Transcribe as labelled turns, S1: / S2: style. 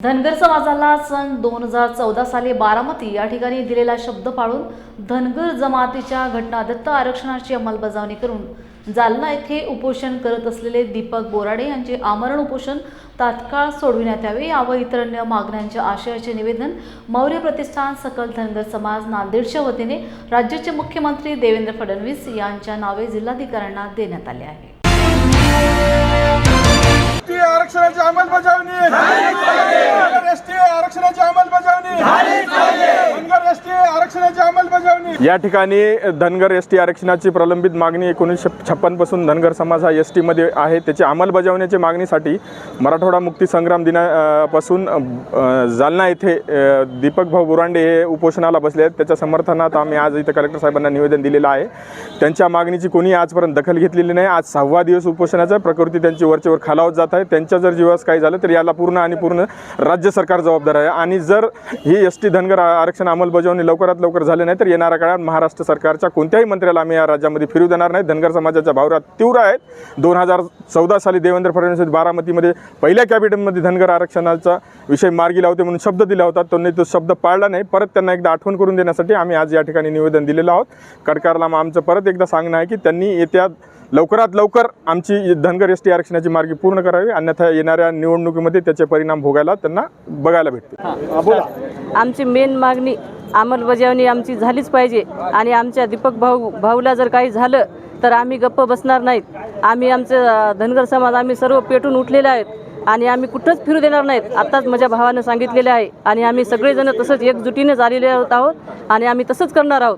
S1: धनगर समाजाला सन दोन हजार चौदा साली बारामती या ठिकाणी दिलेला शब्द पाळून धनगर जमातीच्या घटना दत्त आरक्षणाची अंमलबजावणी करून जालना येथे उपोषण करत असलेले दीपक बोराडे यांचे आमरण उपोषण तात्काळ सोडविण्यात यावे यावर इतर अन्य मागण्यांच्या आशयाचे निवेदन मौर्य प्रतिष्ठान सकल धनगर समाज नांदेडच्या वतीने राज्याचे मुख्यमंत्री देवेंद्र फडणवीस यांच्या नावे जिल्हाधिकाऱ्यांना देण्यात आले आहे.
S2: अंमलबजावणी.
S3: या ठिकाणी धनगर एस टी आरक्षणाची प्रलंबित मागणी एकोणीसशे छप्पनपासून धनगर समाज हा एस टीमध्ये आहे. त्याची अंमलबजावण्याच्या मागणीसाठी मराठवाडा मुक्ती संग्राम दिना पासून जालना येथे दीपक भाऊ बुरांडे हे उपोषणाला बसले आहेत. त्याच्या समर्थनात आम्ही आज इथं कलेक्टर साहेबांना निवेदन दिलेलं आहे. त्यांच्या मागणीची कोणी आजपर्यंत दखल घेतलेली नाही. आज सहावा दिवस उपोषणाचा प्रकृती त्यांची वरचेवर खालावत जात आहे. त्यांच्या जर जीवास काही झालं तर याला पूर्ण आणि पूर्ण राज्य सरकार जबाबदार आहे. आणि जर ही एस टी धनगर आरक्षण अंमलबजावणी लवकरात लवकर झाली नाही तर येणाऱ्या काळात महाराष्ट्र सरकारच्या कोणत्याही मंत्र्याला आम्ही या राज्यामध्ये फिरू देणार नाही. धनगर समाजाच्या भावरात तीव्र आहेत. दोन हजार चौदा साली देवेंद्र फडणवीस बारामतीमध्ये पहिल्या कॅबिनेटमध्ये धनगर आरक्षणाचा विषय मार्गी लावते म्हणून शब्द दिला होता. त्यांनी तो शब्द पाळला नाही. परत त्यांना एकदा आठवण करून देण्यासाठी आम्ही आज या ठिकाणी निवेदन दिलेलं आहोत. कडकारला मग आमचं परत एकदा सांगणं आहे की त्यांनी येत्या लवकरात लवकर आमची धनगर एस टी आरक्षणाची मार्गी पूर्ण करावी अन्यथा येणाऱ्या निवडणुकीमध्ये त्याचे परिणाम भोगायला त्यांना बघायला भेटते
S4: आमची मेन मागणी अंमलबजावणी आमची झालीच पाहिजे आणि आमच्या दीपक भाऊ भाऊला जर काही झालं तर आम्ही गप्प बसणार नाहीत. आम्ही आमचं धनगर समाज आम्ही सर्व पेटून उठलेले आहेत आणि आम्ही कुठंच फिरू देणार नाहीत. आत्ताच माझ्या भावानं सांगितलेले आहे आणि आम्ही सगळेजण तसंच एकजुटीने झालेले आहोत आहोत आणि आम्ही तसंच करणार आहोत.